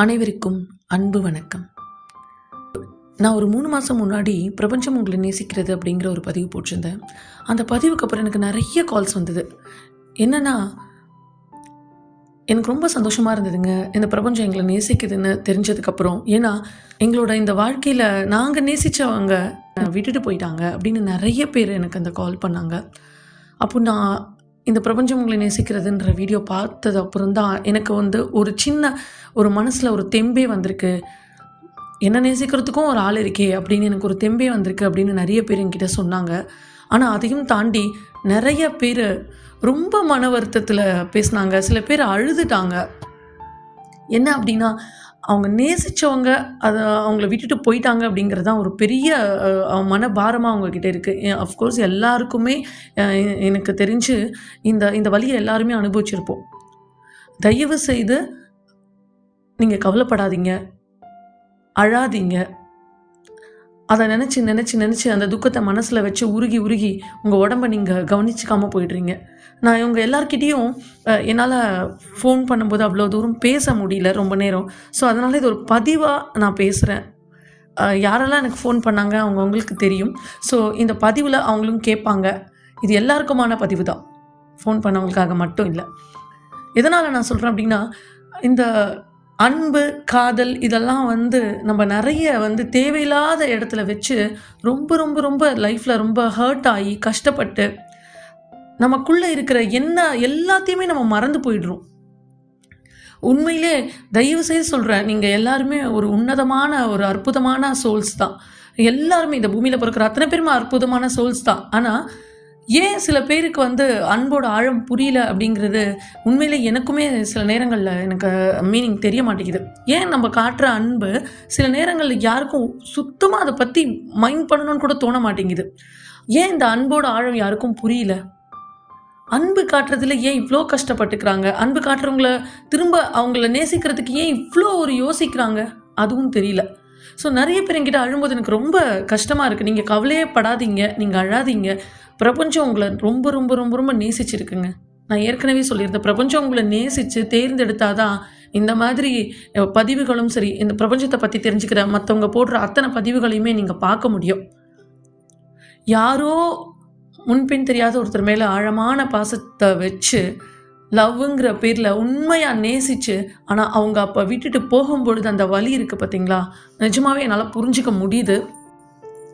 அனைவருக்கும் அன்பு வணக்கம். நான் ஒரு மூணு மாதம் முன்னாடி பிரபஞ்சம் உங்களை நேசிக்கிறது அப்படிங்கிற ஒரு பதிவு போட்டிருந்தேன். அந்த பதிவுக்கு அப்புறம் எனக்கு நிறைய கால்ஸ் வந்தது. என்னென்னா எனக்கு ரொம்ப சந்தோஷமாக இருந்ததுங்க. இந்த பிரபஞ்சம் எங்களை நேசிக்குதுன்னு தெரிஞ்சதுக்கப்புறம் ஏன்னா எங்களோட இந்த வாழ்க்கையில் நாங்கள் நேசித்தவங்க விட்டுட்டு போயிட்டாங்க அப்படின்னு நிறைய பேர் எனக்கு அந்த கால் பண்ணாங்க. அப்போ நான் இந்த பிரபஞ்சம் உங்களை நேசிக்கிறதுன்ற வீடியோ பார்த்தது அப்புறம் தான் எனக்கு வந்து ஒரு சின்ன ஒரு மனசில் ஒரு தெம்பே வந்திருக்கு. என்ன நேசிக்கிறதுக்கும் ஒரு ஆள் இருக்கே அப்படின்னு எனக்கு ஒரு தெம்பே வந்திருக்கு அப்படின்னு நிறைய பேர் என்கிட்ட சொன்னாங்க. ஆனால் அதையும் தாண்டி நிறைய பேர் ரொம்ப மன வருத்தத்தில் பேசினாங்க. சில பேர் அழுதுட்டாங்க. என்ன அப்படின்னா அவங்க நேசித்தவங்க அதை அவங்கள விட்டுட்டு போயிட்டாங்க அப்படிங்கிறது தான் ஒரு பெரிய மனபாரமாக அவங்கக்கிட்ட இருக்குது அஃப்கோர்ஸ் எல்லாருக்குமே எனக்கு தெரிஞ்சு இந்த இந்த வழியை எல்லாருமே அனுபவிச்சிருப்போம். தயவு செய்து நீங்கள் கவலைப்படாதீங்க. அழாதீங்க. அதை நினச்சி நினச்சி நினச்சி அந்த துக்கத்தை மனசில் வச்சு உருகி உருகி உங்கள் உடம்ப நீங்கள் கவனிச்சிக்காமல் போயிடுறீங்க. நான் இவங்க எல்லார்கிட்டேயும் என்னால் ஃபோன் பண்ணும்போது அவ்வளோ தூரம் பேச முடியல ரொம்ப நேரம். ஸோ அதனால் இது ஒரு பதிவாக நான் பேசுகிறேன் யாரெல்லாம் எனக்கு ஃபோன் பண்ணாங்க அவங்க அவங்களுக்கு தெரியும். ஸோ இந்த பதிவில் அவங்களும் கேட்பாங்க. இது எல்லாருக்குமான பதிவு தான். ஃபோன் பண்ணவங்களுக்காக மட்டும் இல்லை. எதனால் நான் சொல்கிறேன் அப்படின்னா இந்த அன்பு காதல் இதெல்லாம் வந்து நம்ம நிறைய வந்து தேவையில்லாத இடத்துல வச்சு ரொம்ப ரொம்ப ரொம்ப லைஃப்பில் ரொம்ப ஹர்ட் ஆகி கஷ்டப்பட்டு நமக்குள்ளே இருக்கிற என்ன எல்லாத்தையுமே நம்ம மறந்து போயிடுறோம். உண்மையிலே தயவு செய்து சொல்கிறேன் நீங்கள் எல்லாருமே ஒரு உன்னதமான ஒரு அற்புதமான சோல்ஸ் தான். எல்லாருமே இந்த பூமியில் பிறக்கிற அத்தனை பேருமே அற்புதமான சோல்ஸ் தான். ஆனால் ஏன் சில பேருக்கு வந்து அன்போட ஆழம் புரியல அப்படிங்கிறது உண்மையிலே எனக்குமே சில நேரங்களில் எனக்கு மீனிங் தெரிய மாட்டேங்குது. ஏன் நம்ம காட்டுற அன்பு சில நேரங்களில் யாருக்கும் சுத்தமாக அதை பற்றி மைண்ட் பண்ணணும்னு கூட தோண மாட்டேங்குது. ஏன் இந்த அன்போட ஆழம் யாருக்கும் புரியல? அன்பு காட்டுறதுல ஏன் இவ்வளோ கஷ்டப்பட்டுக்கிறாங்க? அன்பு காட்டுறவங்கள திரும்ப அவங்கள நேசிக்கிறதுக்கு ஏன் இவ்வளோ ஒரு யோசிக்கிறாங்க? அதுவும் தெரியல. ஸோ நிறைய பேர் என்கிட்ட அழும்போது எனக்கு ரொம்ப கஷ்டமாக இருக்குது நீங்கள் கவலையே படாதீங்க. நீங்கள் அழாதீங்க. பிரபஞ்சம் உங்களை ரொம்ப ரொம்ப ரொம்ப ரொம்ப நேசிச்சிருக்குங்க. நான் ஏற்கனவே சொல்லியிருந்தேன் பிரபஞ்சம் உங்களை நேசித்து தேர்ந்தெடுத்தாதான் இந்த மாதிரி பதிவுகளும் சரி இந்த பிரபஞ்சத்தை பற்றி தெரிஞ்சுக்கிற மற்றவங்க போடுற அத்தனை பதிவுகளையுமே நீங்கள் பார்க்க முடியும். யாரோ முன்பின் தெரியாத ஒருத்தர் மேலே ஆழமான பாசத்தை வச்சு லவ்ங்கிற பேரில் உண்மையாக நேசித்து ஆனால் அவங்க அப்போ விட்டுட்டு போகும்பொழுது அந்த வலி இருக்குது பார்த்தீங்களா நிஜமாவே என்னால் புரிஞ்சிக்க முடியுது.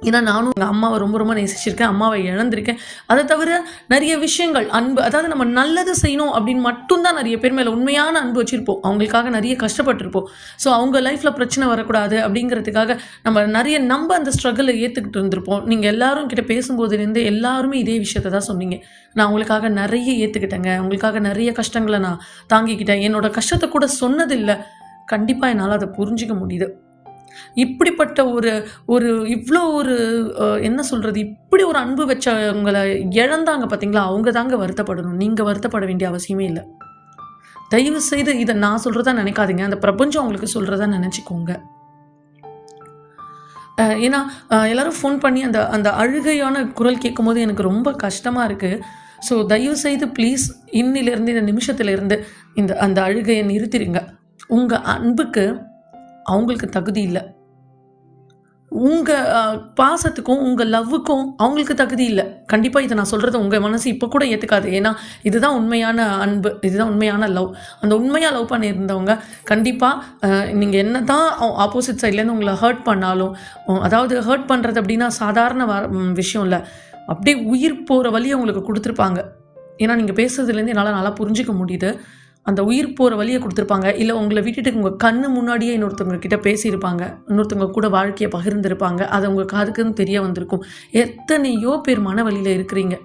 ஏன்னா நானும் எங்கள் அம்மாவை ரொம்ப ரொம்ப நேசிச்சிருக்கேன் அம்மாவை இழந்திருக்கேன். அதை தவிர நிறைய விஷயங்கள் அன்பு அதாவது நம்ம நல்லது செய்யணும் அப்படின்னு மட்டும்தான் நிறைய பேர் மேலே உண்மையான அன்பு வச்சுருப்போம். அவங்களுக்காக நிறைய கஷ்டப்பட்டிருப்போம். ஸோ அவங்க லைஃப்பில் பிரச்சனை வரக்கூடாது அப்படிங்கிறதுக்காக நம்ம நிறைய நம்ம அந்த ஸ்ட்ரகிளை ஏற்றுக்கிட்டு இருந்திருப்போம். நீங்கள் எல்லாரும் கிட்ட பேசும்போதுலேருந்து எல்லாருமே இதே விஷயத்த தான் சொன்னீங்க. நான் அவங்களுக்காக நிறைய ஏற்றுக்கிட்டேங்க அவங்களுக்காக நிறைய கஷ்டங்களை நான் தாங்கிக்கிட்டேன். என்னோட கஷ்டத்தை கூட சொன்னதில்லை. கண்டிப்பாக என்னால் அதை புரிஞ்சிக்க முடியுது. இப்படிப்பட்ட ஒரு ஒரு இவ்வளோ ஒரு என்ன சொல்கிறது இப்படி ஒரு அன்பு வச்சவங்களை இழந்தாங்க பார்த்தீங்களா அவங்க தாங்க வருத்தப்படணும். நீங்கள் வருத்தப்பட வேண்டிய அவசியமே இல்லை. தயவு செய்து இதை நான் சொல்கிறதா நினைக்காதீங்க. அந்த பிரபஞ்சம் அவங்களுக்கு சொல்கிறதா நினச்சிக்கோங்க. ஏன்னா அஹ், எல்லாரும் ஃபோன் பண்ணி அந்த அந்த அழுகையான குரல் கேட்கும்போது எனக்கு ரொம்ப கஷ்டமாக இருக்குது ஸோ தயவு செய்து ப்ளீஸ் இன்னிலிருந்து இந்த நிமிஷத்துலேருந்து இந்த அந்த அழுகையை நிறுத்திடுங்க உங்கள் அன்புக்கு அவங்களுக்கு தகுதி இல்லை. உங்கள் பாசத்துக்கும் உங்கள் லவ்வுக்கும் அவங்களுக்கு தகுதி இல்லை. கண்டிப்பாக இதை நான் சொல்கிறது உங்கள் மனசு இப்போ கூட ஏற்றுக்காது ஏன்னா இதுதான் உண்மையான அன்பு இதுதான் உண்மையான லவ். அந்த உண்மையாக லவ் பண்ணியிருந்தவங்க கண்டிப்பாக நீங்கள் என்ன தான் ஆப்போசிட் சைட்லேருந்து உங்களை ஹர்ட் பண்ணாலும் அதாவது ஹர்ட் பண்ணுறது அப்படின்னா சாதாரண வ- விஷயம் இல்லை. அப்படியே உயிர் போகிற வழியை உங்களுக்கு கொடுத்துருப்பாங்க. ஏன்னா நீங்கள் பேசுறதுலேருந்து என்னால் நல்லா புரிஞ்சிக்க முடியுது. அந்த உயிர் போகிற வழியை கொடுத்துருப்பாங்க. இல்லை உங்களை விட்டுட்டு உங்கள் கண்ணு முன்னாடியே இன்னொருத்தவங்க கிட்ட பேசியிருப்பாங்க. இன்னொருத்தவங்க கூட வாழ்க்கையை பகிர்ந்துருப்பாங்க. அது உங்கள் காதுக்குன்னு தெரிய வந்திருக்கும். எத்தனையோ பேர் மன வழியில் இருக்கிறீங்க.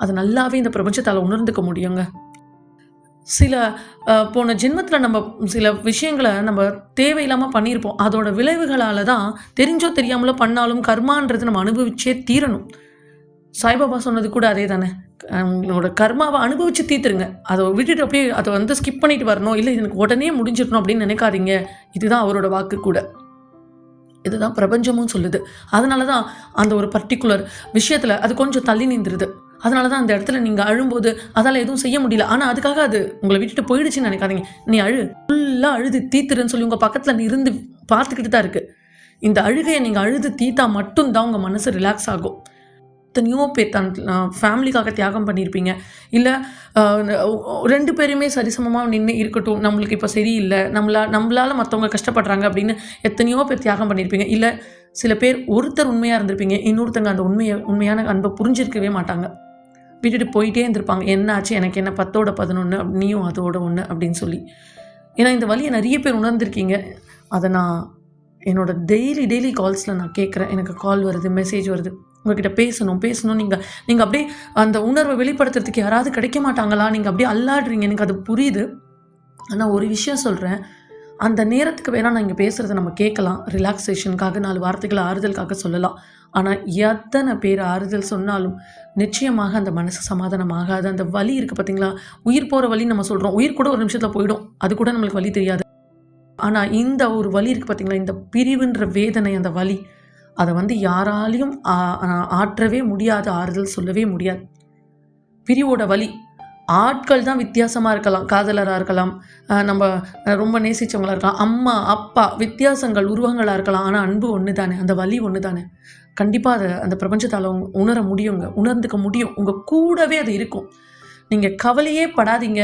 அது நல்லாவே இந்த பிரபஞ்சத்தால் உணர்ந்துக்க முடியுங்க. சில போன ஜென்மத்தில் நம்ம சில விஷயங்களை நம்ம தேவையில்லாமல் பண்ணியிருப்போம். அதோட விளைவுகளால் தான் தெரிஞ்சோ தெரியாமலோ பண்ணாலும் கர்மான்றது நம்ம அனுபவிச்சே தீரணும். சாய்பாபா சொன்னது கூட அதே தானே உங்களோட கர்மாவை அனுபவித்து தீர்த்துருங்க அதை விட்டுட்டு அப்படியே அதை வந்து ஸ்கிப் பண்ணிட்டு வரணும். இல்லை எனக்கு உடனே முடிஞ்சிடணும் அப்படின்னு நினைக்காதீங்க. இதுதான் அவரோட வாக்கு கூட. இதுதான் பிரபஞ்சமும் சொல்லுது. அதனால தான் அந்த ஒரு பர்டிகுலர் விஷயத்தில் அது கொஞ்சம் தள்ளி நின்றுது. அதனால தான் அந்த இடத்துல நீங்கள் அழும்போது அதால் எதுவும் செய்ய முடியல. ஆனால் அதுக்காக அது உங்களை விட்டுட்டு போயிடுச்சுன்னு நினைக்காதீங்க. நீ அழு. ஃபுல்லாக அழுது தீத்துருன்னு சொல்லி உங்கள் பக்கத்தில் இருந்து பார்த்துக்கிட்டு தான் இருக்குது இந்த அழுகையை நீங்கள் அழுது தீத்தா மட்டும்தான் உங்கள் மனசு ரிலாக்ஸ் ஆகும். எத்தனையோ பேர் தன் ஃபேமிலிக்காக தியாகம் பண்ணியிருப்பீங்க. இல்லை ரெண்டு பேருமே சரிசமமாக நின்று இருக்கட்டும். நம்மளுக்கு இப்போ சரியில்லை. நம்மளா நம்மளால் மற்றவங்க கஷ்டப்படுறாங்க அப்படின்னு எத்தனையோ பேர் தியாகம் பண்ணியிருப்பீங்க. இல்லை சில பேர் ஒருத்தர் உண்மையாக இருந்திருப்பீங்க. இன்னொருத்தங்க அந்த உண்மையை உண்மையான அன்பை புரிஞ்சிருக்கவே மாட்டாங்க. விட்டுட்டு போயிட்டே இருந்திருப்பாங்க. என்ன ஆச்சு எனக்கு என்ன பத்தோட பதினொன்று நீயும் அதோட ஒன்று அப்படின்னு சொல்லி. ஏன்னா இந்த வழியை நிறைய பேர் உணர்ந்திருக்கீங்க. அதை நான் என்னோட டெய்லி டெய்லி கால்ஸில் நான் கேட்குறேன். எனக்கு கால் வருது மெசேஜ் வருது. உங்ககிட்ட பேசணும் பேசணும். நீங்கள் நீங்கள் அப்படியே அந்த உணர்வை வெளிப்படுத்துறதுக்கு யாராவது கிடைக்க மாட்டாங்களா? நீங்கள் அப்படியே அல்லாடுறீங்க. எனக்கு அது புரியுது. ஆனால் ஒரு விஷயம் சொல்கிறேன் அந்த நேரத்துக்கு வேணால் நான் இங்கே பேசுகிறத நம்ம கேட்கலாம். ரிலாக்ஸேஷனுக்காக நாலு வார்த்தைகளை ஆறுதலுக்காக சொல்லலாம். ஆனால் எத்தனை பேர் ஆறுதல் சொன்னாலும் நிச்சயமாக அந்த மனசு சமாதானம் ஆகாது அந்த வலி இருக்குது பார்த்தீங்களா உயிர் போகிற வழி நம்ம சொல்கிறோம் உயிர் கூட ஒரு நிமிஷத்தில் போயிடும். அது கூட நம்மளுக்கு வலி தெரியாது. ஆனால் இந்த ஒரு வலி இருக்குது பார்த்தீங்களா இந்த பிரிவுன்ற வேதனை அந்த வலி. அதை வந்து யாராலையும் ஆற்றவே முடியாது ஆறுதல் சொல்லவே முடியாது. பிரிவோட வலி. ஆட்கள் தான் வித்தியாசமாக இருக்கலாம் காதலராக இருக்கலாம் நம்ம ரொம்ப நேசித்தவங்களாக இருக்கலாம் அம்மா அப்பா வித்தியாசங்கள் உருவங்களாக இருக்கலாம் ஆனால் அன்பு ஒன்று தானே அந்த வலி ஒன்று தானே கண்டிப்பாக அதை அந்த பிரபஞ்சத்தால் உணர முடியுங்க உணர்ந்துக்க முடியும். உங்கள் கூடவே அது இருக்கும். நீங்கள் கவலையே படாதீங்க.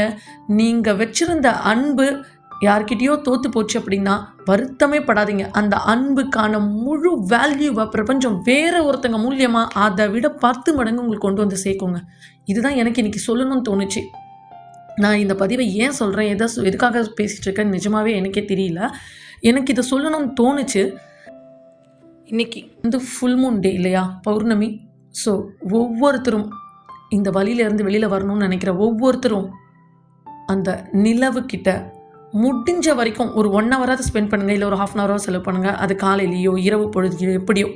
நீங்கள் வச்சிருந்த அன்பு யார்கிட்டயோ தோத்து போச்சு அப்படின்னா வருத்தமே படாதீங்க. அந்த அன்புக்கான முழு வேல்யூவை பிரபஞ்சம் வேற ஒருத்தங்க மூலியமாக அதை விட பத்து மடங்கு உங்களுக்கு கொண்டு வந்து சேர்க்குங்க. இதுதான் எனக்கு இன்னைக்கு சொல்லணும்னு தோணுச்சு. நான் இந்த பதிவை ஏன் சொல்கிறேன் எதை சொ- எதுக்காக பேசிகிட்டு இருக்கேன்னு நிஜமாவே எனக்கே தெரியல. எனக்கு இதை சொல்லணும்னு தோணுச்சு. இன்னைக்கு வந்து ஃபுல் மூன் டே இல்லையா? பௌர்ணமி. ஸோ ஒவ்வொருத்தரும் இந்த வழியிலேருந்து வெளியில் வரணும்னு நினைக்கிற ஒவ்வொருத்தரும் அந்த நிலவுக்கிட்ட முடிஞ்ச வரைக்கும் ஒரு ஒன் ஹவராவது ஸ்பெண்ட் பண்ணுங்கள் இல்லை ஒரு ஹாஃப் அன் ஹவராக செலவு பண்ணுங்கள் அது காலையிலையோ இரவு பொழுதுலையோ எப்படியோ.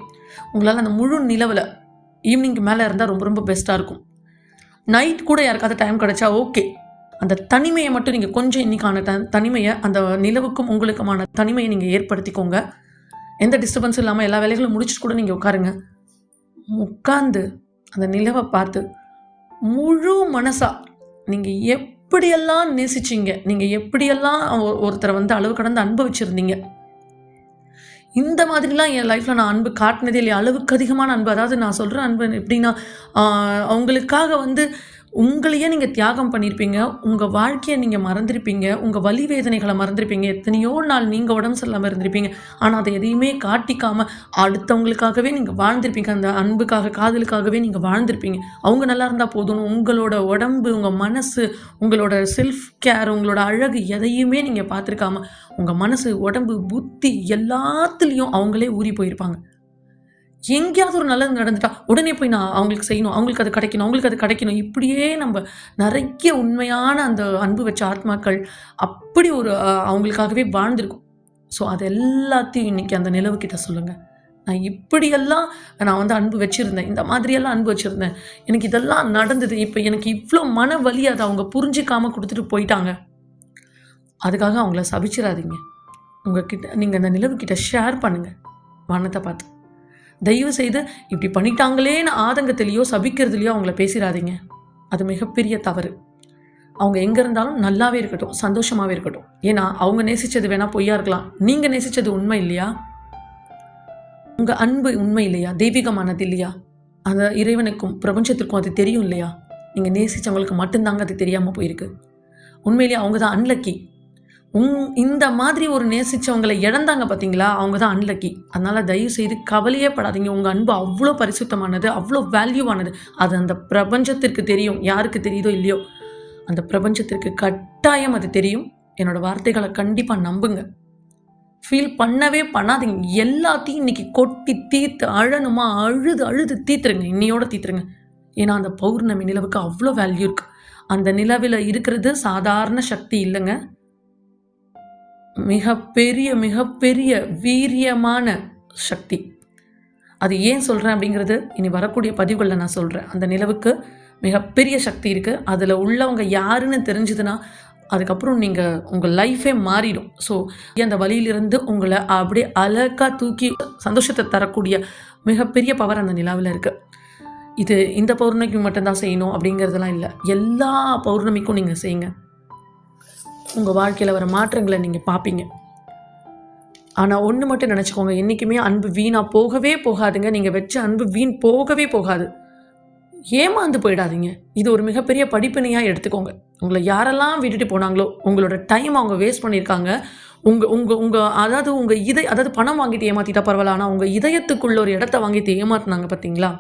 உங்களால் அந்த முழு நிலவில் ஈவினிங்க்கு மேலே இருந்தால் ரொம்ப ரொம்ப பெஸ்ட்டாக இருக்கும். நைட் கூட யாருக்காவது டைம் கிடைச்சா ஓகே அந்த தனிமையை மட்டும் நீங்கள் கொஞ்சம் இன்னைக்கான த தனிமையை அந்த நிலவுக்கும் உங்களுக்குமான தனிமையை நீங்கள் ஏற்படுத்திக்கோங்க. எந்த டிஸ்டர்பன்ஸும் இல்லாமல் எல்லா வேலைகளும் முடிச்சுட்டு கூட நீங்கள் உட்காருங்க. உட்காந்து அந்த நிலவை பார்த்து முழு மனசாக நீங்கள் எப்படியெல்லாம் நேசிச்சீங்க. நீங்கள் எப்படியெல்லாம் ஒ- ஒருத்தரை வந்து அளவு கடந்து அனுபவிச்சிருந்தீங்க இந்த மாதிரிலாம் என் லைஃப்பில் நான் அன்பு காட்டினதே இல்லையா? அளவுக்கு அதிகமான அன்பு. அதாவது நான் சொல்கிற அன்பு எப்படின்னா அவங்களுக்காக வந்து உங்களையே நீங்கள் தியாகம் பண்ணியிருப்பீங்க உங்கள் வாழ்க்கையை நீங்கள் மறந்துருப்பீங்க. உங்கள் வலி வேதனைகளை மறந்துருப்பீங்க. எத்தனையோ நாள் நீங்கள் உடம்பு சரியில்லாமல் இருந்திருப்பீங்க. ஆனால் அதை எதையுமே காட்டிக்காமல் அடுத்தவங்களுக்காகவே நீங்கள் வாழ்ந்திருப்பீங்க. அந்த அன்புக்காக காதலுக்காகவே நீங்கள் வாழ்ந்திருப்பீங்க. அவங்க நல்லா இருந்தால் போதும். உங்களோட உடம்பு உங்கள் மனசு உங்களோட செல்ஃப் கேர் உங்களோட அழகு எதையுமே நீங்கள் பார்த்துருக்காம உங்கள் மனசு உடம்பு புத்தி எல்லாத்துலேயும் அவங்களே ஊறி போயிருப்பாங்க. எங்கேயாவது ஒரு நல்லது நடந்துட்டா உடனே போய் நான் அவங்களுக்கு செய்யணும் அவங்களுக்கு அது கிடைக்கணும் அவங்களுக்கு அது கிடைக்கணும். இப்படியே நம்ம நிறைய உண்மையான அந்த அன்பு வச்ச ஆத்மாக்கள் அப்படி ஒரு அவங்களுக்காகவே வாழ்ந்திருக்கும். ஸோ அது எல்லாத்தையும் இன்னைக்கு அந்த நிலவுக்கிட்ட சொல்லுங்கள் நான் இப்படியெல்லாம் நான் வந்து அன்பு வச்சுருந்தேன். இந்த மாதிரியெல்லாம் அன்பு வச்சுருந்தேன். எனக்கு இதெல்லாம் நடந்தது. இப்போ எனக்கு இவ்வளோ மன வலி அதை அவங்க புரிஞ்சிக்காமல் கொடுத்துட்டு போயிட்டாங்க. அதுக்காக அவங்கள சபிச்சிடாதீங்க உங்ககிட்ட நீங்கள் அந்த நிலவுக்கிட்ட ஷேர் பண்ணுங்கள் வானத்தை பார்த்து. தயவு செய்து இப்படி பண்ணிட்டாங்களேன்னு ஆதங்கத்திலேயோ சபிக்கிறதுலையோ அவங்கள பேசிடாதீங்க அது மிகப்பெரிய தவறு. அவங்க எங்கே இருந்தாலும் நல்லாவே இருக்கட்டும் சந்தோஷமாகவே இருக்கட்டும். ஏன்னா அவங்க நேசிச்சது வேணால் பொய்யா இருக்கலாம். நீங்கள் நேசிச்சது உண்மை இல்லையா? உங்கள் அன்பு உண்மை இல்லையா? தெய்வீகமானது இல்லையா? அந்த இறைவனுக்கும் பிரபஞ்சத்திற்கும் அது தெரியும் இல்லையா? நீங்கள் நேசிச்சவங்களுக்கு மட்டும்தாங்க அது தெரியாமல் போயிருக்கு. உண்மையிலேயே அவங்க தான் அன்லக்கி. உங் இந்த மாதிரி ஒரு நேசிச்சவங்களை இழந்தாங்க பார்த்தீங்களா அவங்க தான் அன்லக்கி அதனால் தயவு செய்து கவலையே படாதீங்க. உங்கள் அன்பு அவ்வளோ பரிசுத்தமானது அவ்வளோ வேல்யூவானது அது அந்த பிரபஞ்சத்திற்கு தெரியும். யாருக்கு தெரியுதோ இல்லையோ. அந்த பிரபஞ்சத்திற்கு கட்டாயம் அது தெரியும். என்னோடய வார்த்தைகளை கண்டிப்பாக நம்புங்க. ஃபீல் பண்ணவே பண்ணாதீங்க. எல்லாத்தையும் இன்றைக்கி கொட்டி தீர்த்து அழணுமா அழுது அழுது தீத்துருங்க இன்னையோட தீத்துருங்க ஏன்னா அந்த பௌர்ணமி நிலவுக்கு அவ்வளோ வேல்யூ இருக்குது அந்த நிலவில் இருக்கிறது சாதாரண சக்தி இல்லைங்க. மிகப்பெரிய மிகப்பெரிய வீரியமான சக்தி. அது ஏன் சொல்கிறேன் அப்படிங்கிறது இனி வரக்கூடிய பதிவுகளில் நான் சொல்கிறேன் அந்த நிலவுக்கு மிகப்பெரிய சக்தி இருக்குது அதில் உள்ளவங்க யாருன்னு தெரிஞ்சதுன்னா அதுக்கப்புறம் நீங்கள் உங்கள் லைஃபே மாறிடும். ஸோ அந்த வழியிலிருந்து உங்களை அப்படியே அழகாக தூக்கி சந்தோஷத்தை தரக்கூடிய மிகப்பெரிய பவர் அந்த நிலாவில் இருக்குது இது இந்த பௌர்ணமிக்கு மட்டும்தான் செய்யணும் அப்படிங்கிறதெல்லாம் இல்லை. எல்லா பௌர்ணமிக்கும் நீங்கள் செய்யுங்க. உங்கள் வாழ்க்கையில் வர மாற்றங்களை நீங்கள் பார்ப்பீங்க ஆனால் ஒன்று மட்டும் நினச்சிக்கோங்க. என்றைக்குமே அன்பு வீணாக போகவே போகாதுங்க. நீங்கள் வச்ச அன்பு வீண் போகவே போகாது. ஏமாந்து போயிடாதீங்க. இது ஒரு மிகப்பெரிய படிப்பினையாக எடுத்துக்கோங்க. உங்களை யாரெல்லாம் விட்டுட்டு போனாங்களோ உங்களோட டைம் அவங்க வேஸ்ட் பண்ணியிருக்காங்க உங்கள் உங்கள் உங்கள் அதாவது உங்கள் இதை அதாவது பணம் வாங்கிட்டு ஏமாற்றிட்டா பரவாயில்ல ஆனால் உங்கள் இதயத்துக்குள்ள ஒரு இடத்த வாங்கிட்டு ஏமாத்துனாங்க பார்த்தீங்களா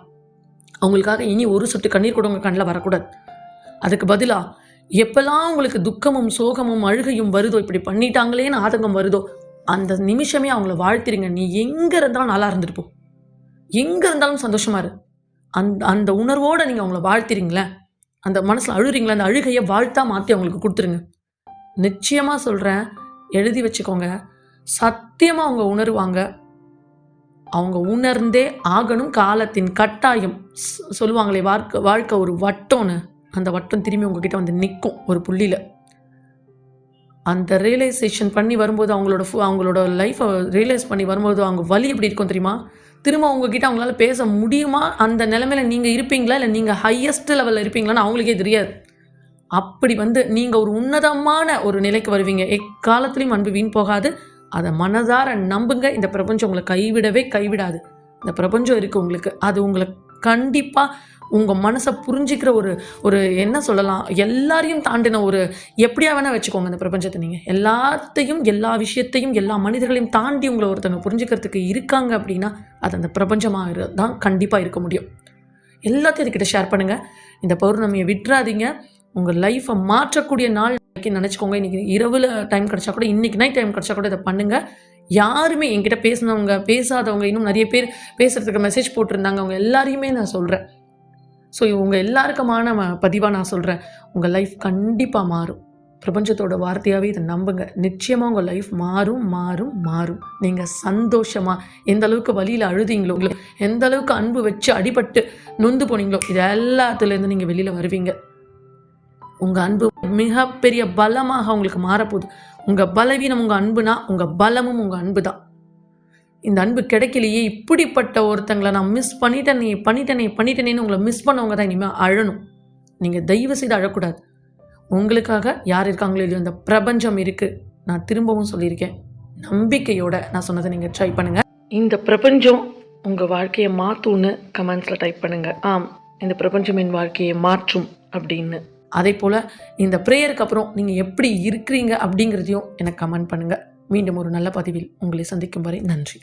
அவங்களுக்காக இனி ஒரு சொட்டு கண்ணீர் கூட உங்கள் கண்ணில் வரக்கூடாது. அதுக்கு பதிலாக எப்பெல்லாம் உங்களுக்கு துக்கமும் சோகமும் அழுகையும் வருதோ இப்படி பண்ணிட்டாங்களேன்னு ஆதங்கம் வருதோ அந்த நிமிஷமே அவங்கள வாழ்த்திருங்க. நீ எங்கே இருந்தாலும் நல்லா இருந்துட்டு போ. எங்கே இருந்தாலும் சந்தோஷமா இரு. அந்த அந்த உணர்வோடு நீங்கள் அவங்கள வாழ்த்திறீங்களே அந்த மனசில் அழுறீங்களே அந்த அழுகையை வாழ்த்தா மாற்றி அவங்களுக்கு கொடுத்துருங்க. நிச்சயமாக சொல்கிறேன் எழுதி வச்சுக்கோங்க. சத்தியமாக அவங்க உணருவாங்க. அவங்க உணர்ந்தே ஆகணும். காலத்தின் கட்டாயம். சொல்லுவாங்களே வாழ்க்கை வாழ்க்கை ஒரு வட்டம்னு. அந்த வட்டம் திரும்பி உங்ககிட்ட வந்து நிற்கும் ஒரு புள்ளியில். அந்த ரியலைசேஷன் பண்ணி வரும்போது அவங்களோட ஃபு- அவங்களோட லைஃப்பை ரியலைஸ் பண்ணி வரும்போது அவங்க வலி எப்படி இருக்கும் தெரியுமா? திரும்ப உங்ககிட்ட அவங்களால பேச முடியுமா? அந்த நிலமையில நீங்கள் இருப்பீங்களா? இல்லை நீங்கள் ஹையஸ்ட் லெவலில் இருப்பீங்களான்னு அவங்களுக்கே தெரியாது. அப்படி வந்து நீங்கள் ஒரு உன்னதமான ஒரு நிலைக்கு வருவீங்க. எக்காலத்துலேயும் அன்பு வீண் போகாது. அதை மனதார நம்புங்க. இந்த பிரபஞ்சம் உங்களை கைவிடவே கைவிடாது. இந்த பிரபஞ்சம் இருக்குது உங்களுக்கு. அது உங்களை கண்டிப்பாக உங்கள் மனசை புரிஞ்சிக்கிற ஒரு ஒரு என்ன சொல்லலாம் எல்லாரையும் தாண்டின ஒரு எப்படியா வேணால் வச்சுக்கோங்க இந்த பிரபஞ்சத்தை நீங்கள் எல்லாத்தையும் எல்லா விஷயத்தையும் எல்லா மனிதர்களையும் தாண்டி உங்களை ஒருத்தவங்க புரிஞ்சுக்கிறதுக்கு இருக்காங்க அப்படின்னா அது அந்த பிரபஞ்சமாக தான் கண்டிப்பாக இருக்க முடியும். எல்லாத்தையும் இதுக்கிட்ட ஷேர் பண்ணுங்கள் இந்த பௌர்ணமியை விட்டுறாதீங்க உங்கள் லைஃப்பை மாற்றக்கூடிய நாள் இன்னைக்கு நினச்சிக்கோங்க. இன்றைக்கி இரவில் டைம் கிடச்சா கூட இன்றைக்கி நைட் டைம் கிடச்சா கூட இதை பண்ணுங்கள் யாருமே என்கிட்ட பேசினவங்க பேசாதவங்க இன்னும் நிறைய பேர் பேசுகிறதுக்கு மெசேஜ் போட்டிருந்தாங்க. அவங்க எல்லாரையுமே நான் சொல்கிறேன் ஸோ இவங்க எல்லாருக்குமான பதிவாக நான் சொல்கிறேன் உங்கள் லைஃப் கண்டிப்பாக மாறும். பிரபஞ்சத்தோட வார்த்தையாகவே இதை நம்புங்க. நிச்சயமாக உங்கள் லைஃப் மாறும் மாறும் மாறும். நீங்கள் சந்தோஷமாக எந்த அளவுக்கு வழியில் அழுதீங்களோ உங்களுக்கு எந்த அளவுக்கு அன்பு வச்சு அடிபட்டு நொந்து போனீங்களோ இது எல்லாத்துலேருந்து நீங்கள் வெளியில் வருவீங்க. உங்கள் அன்பு மிகப்பெரிய பலமாக உங்களுக்கு மாறப்போகுது. உங்கள் பலவீனம் உங்கள் அன்புனா உங்கள் பலமும் உங்கள் அன்பு தான் இந்த அன்பு கிடைக்கலையே இப்படிப்பட்ட ஒருத்தங்களை நான் மிஸ் பண்ணிட்டேனே பண்ணிட்டேனே பண்ணிட்டேனேன்னு உங்களை மிஸ் பண்ணவங்க தான் இனிமேல் அழணும். நீங்கள் தயவு செய்து அழக்கூடாது. உங்களுக்காக யார் இருக்காங்களோ இல்லையோ இந்த பிரபஞ்சம் இருக்குது நான் திரும்பவும் சொல்லியிருக்கேன். நம்பிக்கையோட நான் சொன்னதை நீங்கள் ட்ரை பண்ணுங்கள் இந்த பிரபஞ்சம் உங்கள் வாழ்க்கையை மாற்றும்னு கமெண்ட்ஸில் டைப் பண்ணுங்கள் ஆம் இந்த பிரபஞ்சம் என் வாழ்க்கையை மாற்றும் அப்படின்னு. அதே போல் இந்த ப்ரேயருக்கு அப்புறம் நீங்கள் எப்படி இருக்கிறீங்க அப்படிங்கிறதையும் எனக்கு கமெண்ட் பண்ணுங்கள் மீண்டும் ஒரு நல்ல பதிவில் உங்களை சந்திக்கும் வரை நன்றி.